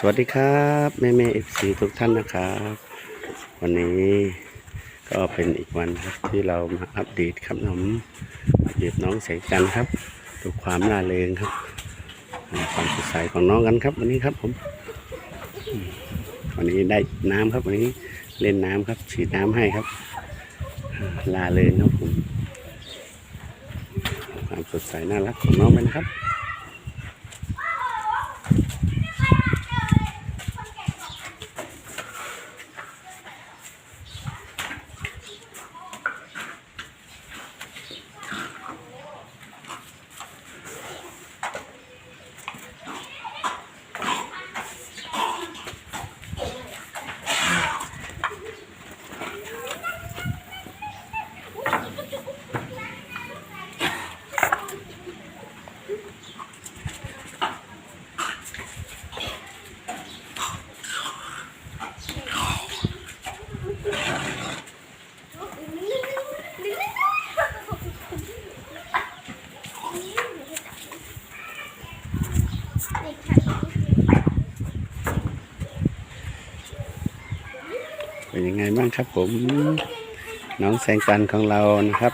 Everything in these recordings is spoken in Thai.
สวัสดีครับแม่แม่เอฟซีทุกท่านนะครับ วันนี้ก็เป็นอีกวันครับที่เรามาอัปเดตครับน้องอัปเดตน้องแสงจันทร์ครับดูความน่าเริงครับความสดใสของน้องกันครับ วันนี้ครับผม วันนี้ได้น้ำครับวันนี้เล่นน้ำครับฉีดน้ำให้ครับลาเริงครับผมความสดใสน่ารักของน้องไปนะครับ บ้างครับ ผม น้องแสงจันทร์ของเรานะครับ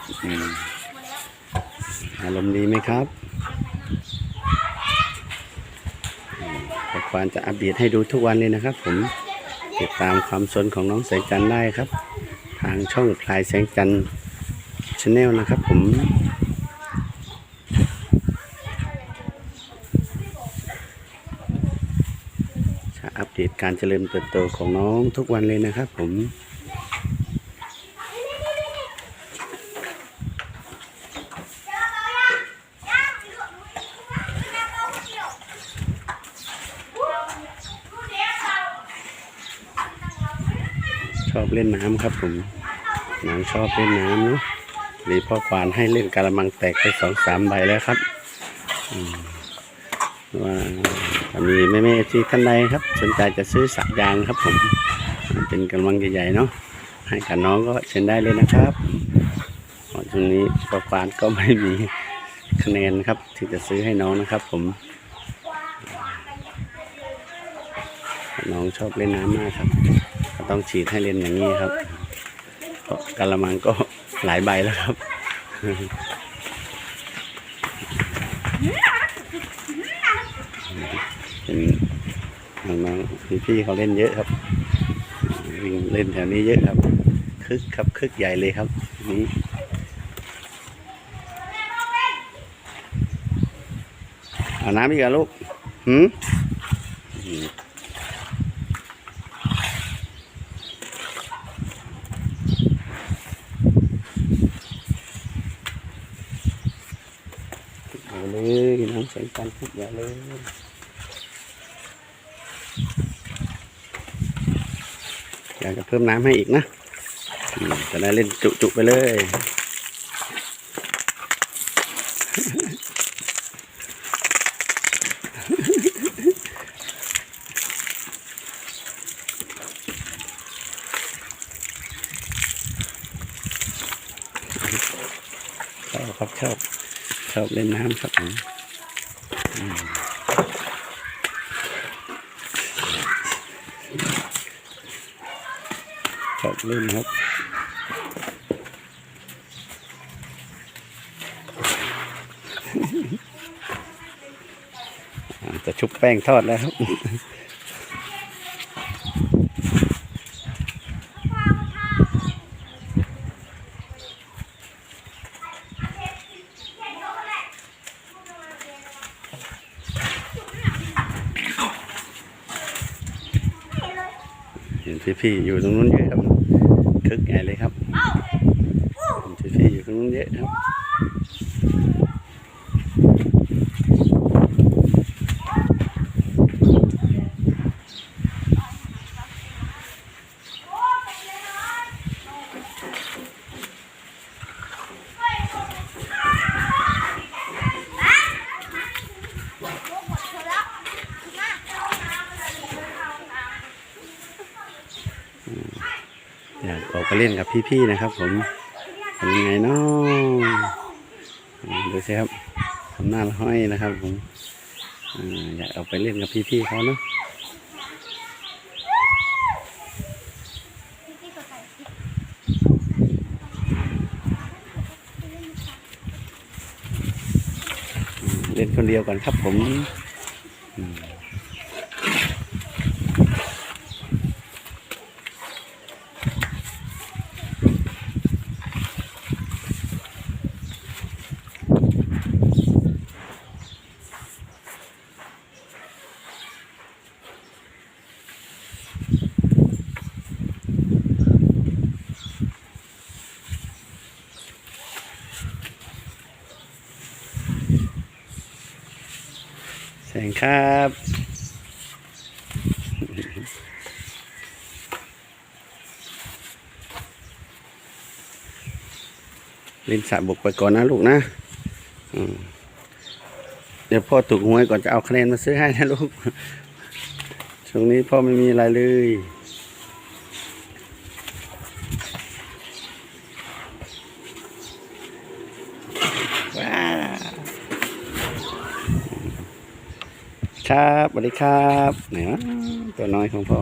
อารมณ์ดีไหมครับแต่ควานจะอัปเดตให้ดูทุกวันเลยนะครับ ผมติดตามความสนของน้องแสงจันทร์ได้ครับ ทางช่องพลายแสงจันทร์ชาแนลนะครับ ผมจะอัปเดต การเจริญเติบโตของน้องทุกวันเลยนะครับผมชอบเล่นน้ำครับผมน้องชอบเล่นน้ำเนาะหรือพ่อควานให้เล่นกระมังแตกไปสองสามใบแล้วครับมว่าถ้า มีแม่แม่ที่ท่านใดครับ สนใจจะซื้อสระยางครับผมเป็นกระมังใหญ่ๆเนาะให้กับน้องก็เชิญได้เลยนะครับช่วงนี้พ่อควานก็ไม่มีคะแนนครับ ที่จะซื้อให้น้องนะครับ ผม น้องชอบเล่นน้ำมากครับ ก็ต้องฉีดให้เล่นอย่างนี้ครับกะละมังก็หลายใบแล้วครับ เป็น น้องๆพี่ๆเขาเล่นเยอะครับวิ่งเล่นแถวนี้เยอะครับ คึกครับคึกใหญ่เลยครับนี้อาน้ำอีกเหรอลูกหืมเอาเลยน้องแสงจันทร์พุกอย่าเลย อยากจะเพิ่มน้ำให้อีกนะจะได้เล่นจุๆไปเลยชอบครับชอบชอบเล่นน้ำครับผมอืมชอบ เล่นครับจะชุบแป้งทอดแล้วครับเห็นพี่ๆอยู่ตรงนู้นเยอะครับ คึกใหญ่เลยครับเห็นพี่ๆอยู่ตรงนู้นเยอะครับ เล่นกับพี่ๆนะครับ ผมเป็นยังไงเนาะดูสิครับทำหน้าห้อยนะครับ ผมอยากเอาไปเล่นกับพี่ๆเขาเนาะเล่นคนเดียวก่อนครับผม งครับเล่นสระบกไปก่อนนะลูกนะเดี๋ยวพ่อถูกหวยก่อนจะเอาคะแนนมาซื้อให้นะลูกช่วงนี้พ่อไม่มีอะไรเลย ครับสวัสดีครับไหนวะตัวน้อยของพ่อ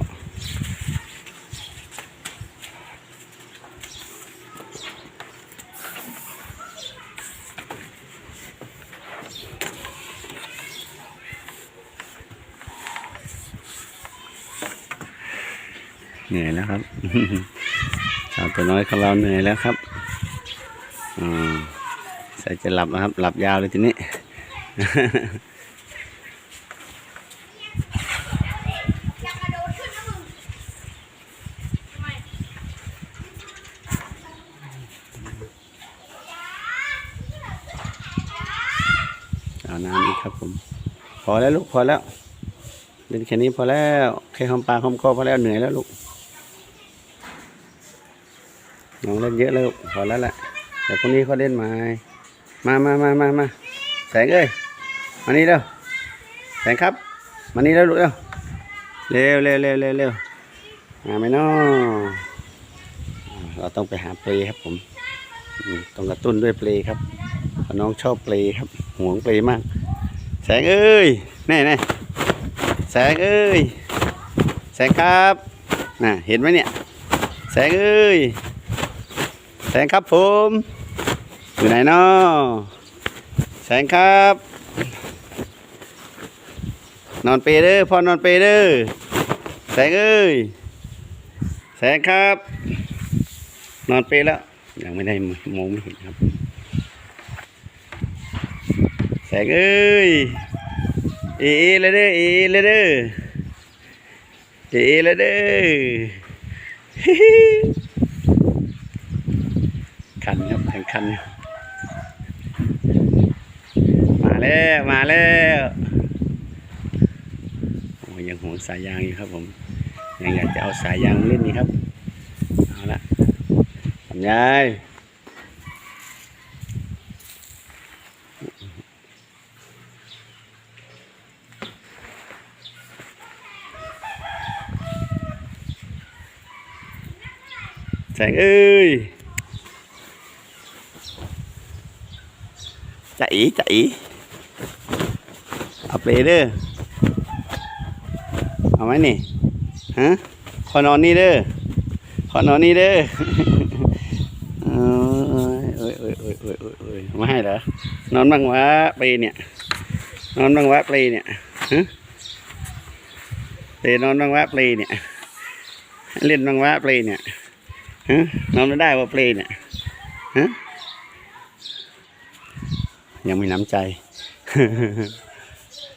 เหนื่อยแล้วครับสาวตัวน้อยของเราเหนื่อยแล้วครับอ่าใส่จะหลับนะครับ หลับยาวเลยทีนี้ อยากกระโดดขึ้นนะมึงทำไม เอาน้ำอีกครับผม พ อแล้วลูกพอแล้วเล่นแค่นี้พอแล้วแค่หอมปากหอมคอพอแล้วเหนื่อยแล้วลูกน้องเล่นเยอะแล้วพอแล้วแหละเดี๋ยวพรุ่งนี้เขาเล่นใหม่มามามามามาแสงเอ้ยมานี่เร็วแสงครับมานี่แล้วลูกเร็วเร็วเร็วเร็วเร็วเร็วมาไหมน้อเราต้องไปหาเปลครับผมต้องกระตุ้นด้วยเปลครับน้องชอบเปลครับห่วงเปลมาก แสงเอ้ยแน่แน่แสงเอ้ย แสงครับน่ะเห็นไหมเนี่ย แสงเอ้ย แสงครับผม อยู่ไหนนาะแสงครับ นอนเปรย์เด้อพอนอนเปรย์เด้อแสงเอ้ย แสงครับ นอนเปรย์แล้วยังไม่ได้มองไม่เห็นครับ แสงเอ้ยเอเอเลยเด้อเอเอเลยเด้อเอเอเลยเด้อคันครับแข่งคันมาแล้วมาแล้วโอ้ยยังห่วงสายยางอยู่ครับผมยังอยากจะเอาสายยางเล่นนี่ครับเอาละทำยา สงเอ้ยจะอีจะอีเอาเปลเด้อเอาไหมนี่ฮะขอนอนนี่เด้อขอนอนนี่เด้อเอ้ยเอ้ยเอ้ยเอ้ยเอ้ยเอ้ยอยไม่ให้เหรอนอนบ้างวะเปลเนี่ยนอนบ้างวะเปลเนี่ยฮะเปลนอนบ้างวะเปลเนี่ยเล่นบ้างวะเปลเนี่ย ฮะนอนไม่ได้ว่าเพลงเนี่ยฮะยังไมีน้ำใจ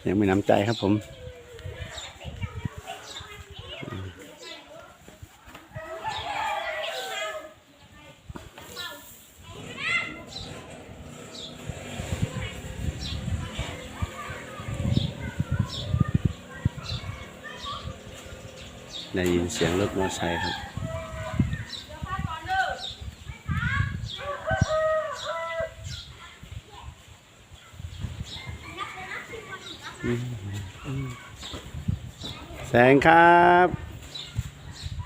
ยังไมีน้ำใจครับผมได้ยินเสียงรถมอเตอร์ไซค์ครับ งครับ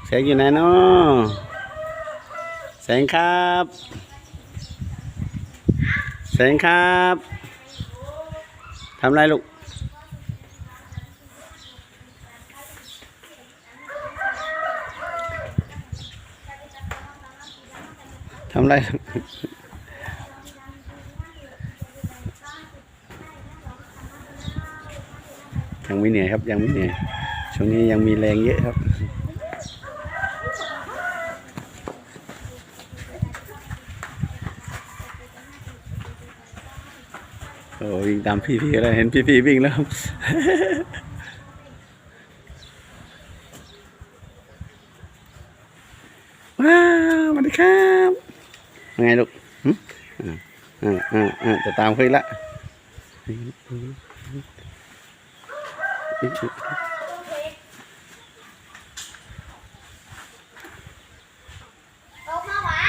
แสงอยู่ไหนเนาะแสงครับ แสงครับทำไรลูกทำไรลูกไม่เหนื่อยครับยังไม่เหนื่อย ช่วงนี้ยังมีแรงเยอะครับ โอ้วิ่งตามพี่ๆแล้วเห็นพี่ๆวิ่งแล้วครับว้าวสวัสดีครับยังไงลูกอ่าอ่าอ่าจะตามคุยละ ออกมาหวะ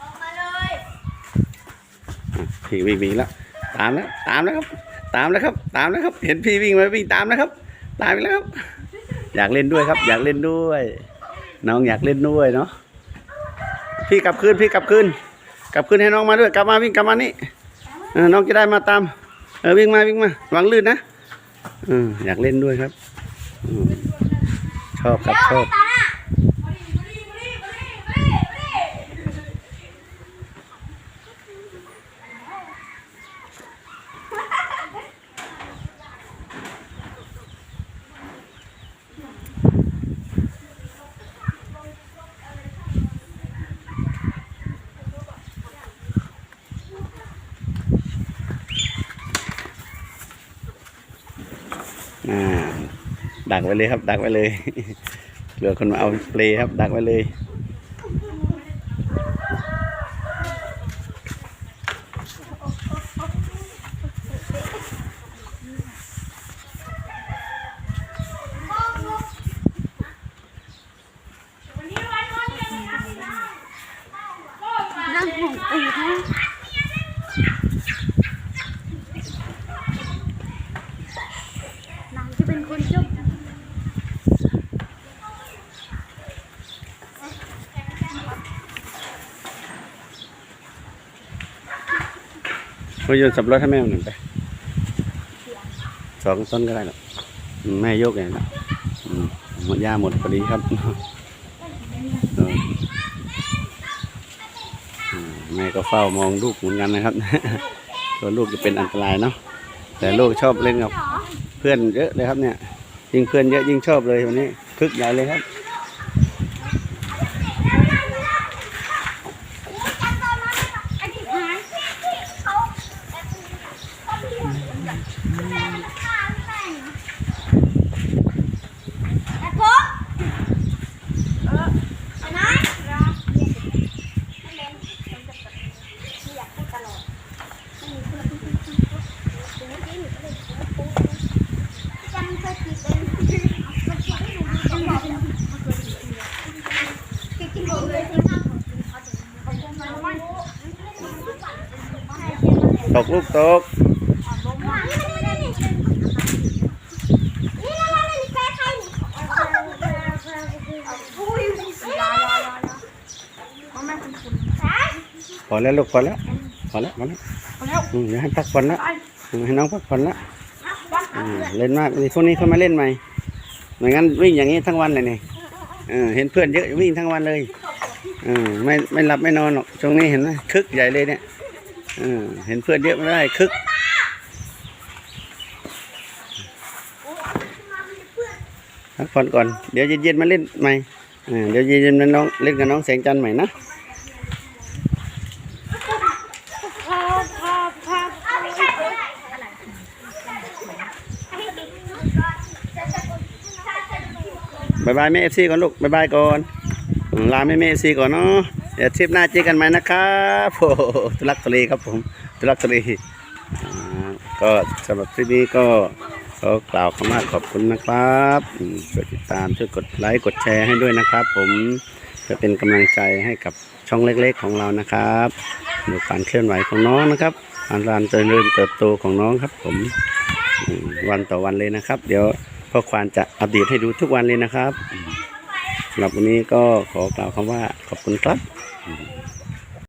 ออกมาเลย พี่วิ่งวิ่งแล้วตามแล้วตามแล้วครับ ตามแล้วครับ ตามแล้วครับ เห็นพี่วิ่งไหมวิ่งตามแล้วครับ ตามแล้วครับ อยากเล่นด้วยครับ อยากเล่นด้วย น้องอยากเล่นด้วยเนาะพี่กลับคืนพี่กลับคืนกลับคืนให้น้องมาด้วยกลับมาวิ่งกลับมานี่น้องจะได้มาตามเออวิ่งมาวิ่งมาหวังลื่นนะอออยากเล่นด้วยครับชอบครับชอบ ตาหน้ามาดิมาดิมาดิมาดิมาดิมาดิ อ่า ดักไว้เลยครับ ดักไว้เลยเหลือคนมาเอาเปลครับ ดักไว้เลยวันนี้วันวันนี้นะครับพี่น้องนั่งหงตีให้นางจะเป็นคนจุบ พยนต์สับรถให้แม่หนึ่งไปสองต้นก็ได้หรอกแม่ยกเลยนะหมดหญ้าหมดพอดีครับแม่ก็เฝ้ามองลูกเหมือนกันนะครับตัวลูกจะเป็นอันตรายเนาะแต่ลูกชอบเล่นกับเพื่อนเยอะเลยครับเนี่ย ยิ่งเพื่อนเยอะยิ่งชอบเลยวันนี้คึกใหญ่เลยครับ ไอ้ที่หายเขาเขาพี่แม่มันฆ่าแม่ไอ้ผมเออไอ้นายรอไม่เล่นผมจะแบบไม่อยากพูดตลอดไม่มีเพื่อนถึงเมื่อกี้หนูก็เลยพูดจำเคยผิดเป็นมันชวนให้หนูดูจังหวะจริงๆผมเลยที่ข้างผมเขาถึงเขาจะมาว่า ตกลูกตกพอแล้วลูกพอแล้วพอแล้วพอแล้วอืมเดี๋ยวให้พักผ่อนแล้วอืมให้น้องพักผ่อนแล้วอืมเล่นมากนี่พวกนี้เขามาเล่นใหม่ไม่งั้นวิ่งอย่างนี้ทั้งวันเลยนี่เออเห็นเพื่อนเยอะวิ่งทั้งวันเลยเออไม่ไม่หลับไม่นอนหรอกช่วงนี้เห็นไหมคึกใหญ่เลยเนี่ย เห็นเพื่อนเยอะไม่ได้คึกพักผ่อนก่อน เดี๋ยวเย็นๆมาเล่นใหม่เดี๋ยวเย็นๆน้องเล่นกับน้องแสงจันทร์ใหม่นะบายบายแม่เอฟซีก่อนลูกบายบายก่อน ลาแม่แม่เอฟซีก่อนเนาะ เดี๋ยวทริปหน้าเจอกันใหมนะครับโอ้ทุลักทุเลครับผมทุลักทุเล่ก็สำหรับทริปนี้ก็ขอกล่าวคำว่าขอบคุณนะครับช่วยติดตามช่วยกดไลค์กดแชร์ให้ด้วยนะครับ ผมเพื่อเป็นกำลังใจให้กับช่องเล็กๆของเรานะครับดูการเคลื่อนไหวของน้องนะครับการเจริญเติบโตของน้องครับผมอืมวันต่อวันเลยนะครับ เดี๋ยวพ่อควานจะอัปเดตให้ดูทุกวันเลยนะครับ สำหรับวันนี้ก็ขอกล่าวคำว่าขอบคุณครับ